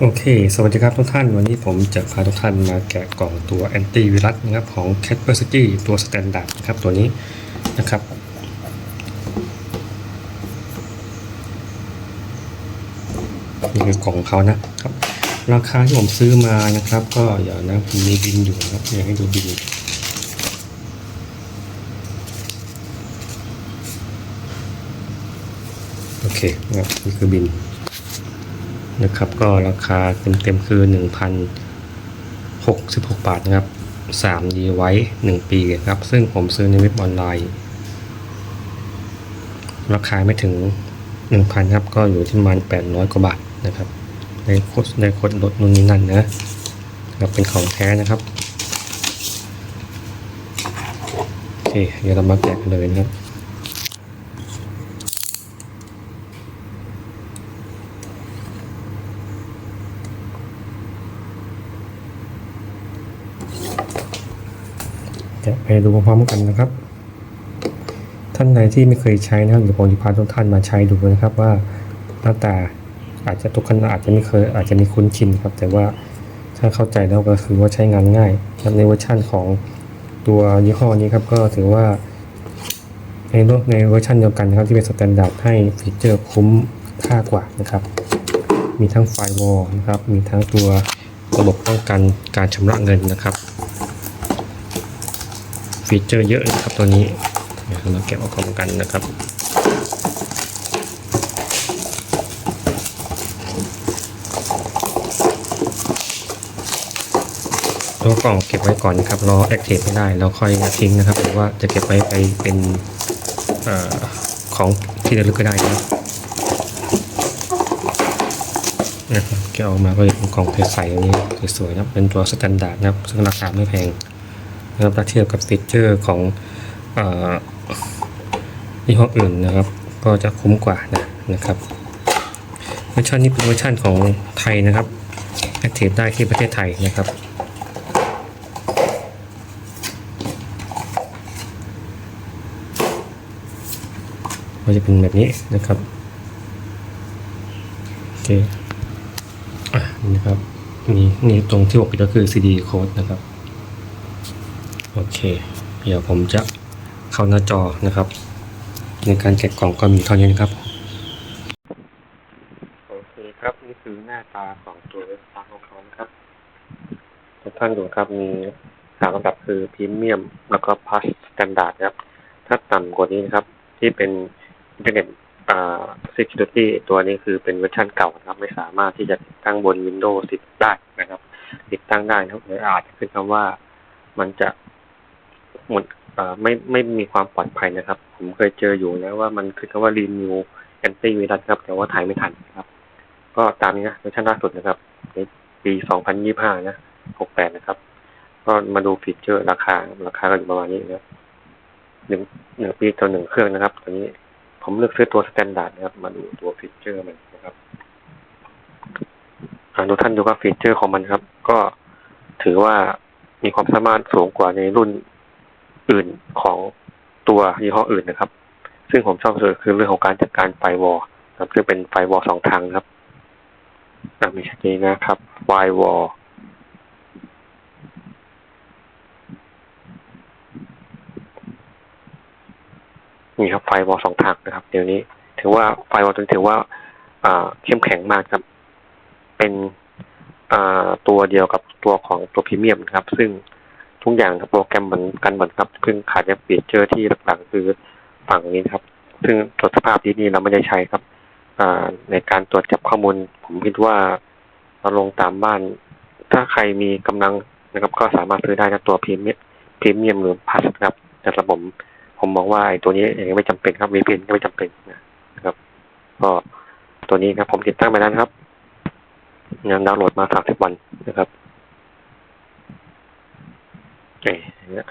โอเค สวัสดีครับทุกท่าน วันนี้ผมจะพาทุกท่านมาแกะกล่องตัวแอนตี้วิรัสนะครับของ c a t p e r s k y ตัวสแตนดาร์ดนะครับตัวนี้นะครับ นี่คือกล่องเขานะครับ ราคาที่ผมซื้อมานะครับ ก็เดี๋ยวนะผมมีบินอยู่นะครับอยากให้ดูบินโอเคนะครับนี่คือบิน นะครับ ก็ราคาเต็มๆคือ 1,066 บาทนะครับ3ดีไว้ 1 ปีครับ ซึ่งผมซื้อในเว็บออนไลน์ ราคาไม่ถึง 1,000 ครับ ก็อยู่ที่ประมาณ 800 กว่าบาทนะครับในโคดในโคดลดนู่นนี่นั่นนะครับเป็นของแท้นะครับ โอเค เดี๋ยวเรามาแกะกันเลยนะครับ จะไปดูพร้อมๆกันนะครับ ท่านใดที่ไม่เคยใช้นะครับเดี๋ยวผมจะพาทุกท่านมาใช้ดูนะครับว่าหน้าตาอาจจะทุกคนอาจจะไม่เคยอาจจะมีคุ้นชินครับ แต่ว่าถ้าเข้าใจแล้วก็คือว่าใช้งานง่ายในเวอร์ชั่นของตัวยี่ห้อนี้ครับก็ถือว่าในโลกในเวอร์ชันเดียวกันนะครับที่เป็นสแตนดาร์ดให้ฟีเจอร์คุ้มค่ากว่านะครับ มีทั้งไฟวอลนะครับ มีทั้งตัวระบบป้องกันการชำระเงินนะครับ ฟีเจอร์เยอะนะครับตัวนี้เราเก็บเอากล่องกันนะครับตัวกล่องเก็บไว้ก่อนนะครับรอแอคทีฟไม่ได้แล้วค่อยทิ้งนะครับหรือว่าจะเก็บไว้ไปเป็นอของที่ระลึกก็ได้นะครับนะครับแกออกมาก็จะเป็นกล่องใสๆนี้สวยๆนะเป็นตัวสแตนดาร์ดนะครับซึ่งราคาไม่แพง นะครับถ้าเทียบกับฟีเจอร์ของอยี่ห้ออื่นนะครับ ก็จะคุ้มกว่านะนะครับเวอร์ชันนี้เป็นเวอร์ชันของไทยนะครับแอคทีฟได้ที่ประเทศไทยนะครับก็จะเป็นแบบนี้นะครับโอเคอะนี่นะครับนี่นี่ตรงที่บอกผิดก็คือ CD code นะครับ โอเค เดี๋ยวผมจะเข้าหน้าจอนะครับ ในการแกะกล่องก็มีเท่านี้นะครับ โอเคครับ นี่คือหน้าตาของตัวเว็บไซต์ของเขาครับทุกท่านดูครับมีสามระดับคือพรีเมียมแล้วก็พ l สสแตนดาร์ดครับ ถ้าต่ำกว่านี้นะครับ ที่เป็นอินเทอร์เน็ตอ่า security ตัวนี้คือเป็นเวอร์ชันเก่านะครับ ไม่สามารถที่จะติดตั้งบน Windows 10 ได้นะครับ ติดตั้งได้นะครับหรืออาจจะขึ้นคำว่ามันจะ มดไม่ไม่มีความปลอดภัยนะครับ ผมเคยเจออยู่แล้วว่ามันคือคำว่า renew anti virus ครับ แต่ว่าถ่ายไม่ทันครับ ก็ตามนี้นะเวอร์ชันล่าสุดนะครับในปี 2025 นะ 68 นะครับ ก็มาดูฟีเจอร์ราคา ราคาก็อยู่ประมาณนี้นะหนึ่งหนึ่งปีต่อหนึ่งเครื่องนะครับตัวนี้ผมเลือกซื้อตัวสแตนดาร์ดนะครับ มาดูตัวฟีเจอร์มันนะครับดูท่านดูว่าฟีเจอร์ของมันครับ ก็ถือว่ามีความสามารถสูงกว่าในรุ่น อื่นของตัวยี่ห้ออื่นนะครับ ซึ่งผมชอบสุดคือเรื่องของการจัดการไฟวอลนะครับซึ่งเป็นไฟวอลสองทางนะครับมีชัดนี้นะครับไฟวอลนี่ครับไฟวอลสองทางนะครับ เดี๋ยวนี้ ถือว่าไฟวอลตัวถือว่าเข้มแข็งมากครับ เป็นตัวเดียวกับตัวของตัวพรีเมียมนะครับ ซึ่ง ทุกอย่างครับโปรแกรมเหมือนกันหมดครับเพิ่งขาดแค่ฟีเจอร์ที่หลักๆคือฝั่งนี้ครับ ซึ่งตรวจสภาพที่นี่เราไม่ได้ใช้ครับอในการตรวจจับข้อมูล ผมคิดว่าเราลงตามบ้าน ถ้าใครมีกำลังนะครับ ก็สามารถซื้อได้นะตัวพรีเมียมพรีเมียมหรือพัสครับแต่สำหรับผมผมมองว่าไอ้ตัวนี้ยังไม่จำเป็นครับ VPN ก็ไม่จำเป็นนะครับ ก็ตัวนี้ครับผมติดตั้งไปแล้วครับงานดาวน์โหลดมาสามสิบวันนะครับ เอ่อ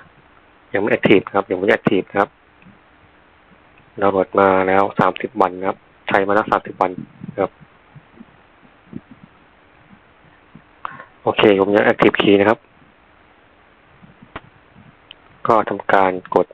ยังไม่แอคทีฟครับยังไม่แอคทีฟครับดาวน์โหลดมาแล้วสามสิบวันครับ ใช้มาแล้วสามสิบวันครับ โอเค ผมยังแอคทีฟคีย์นะครับ ก็ทำการกด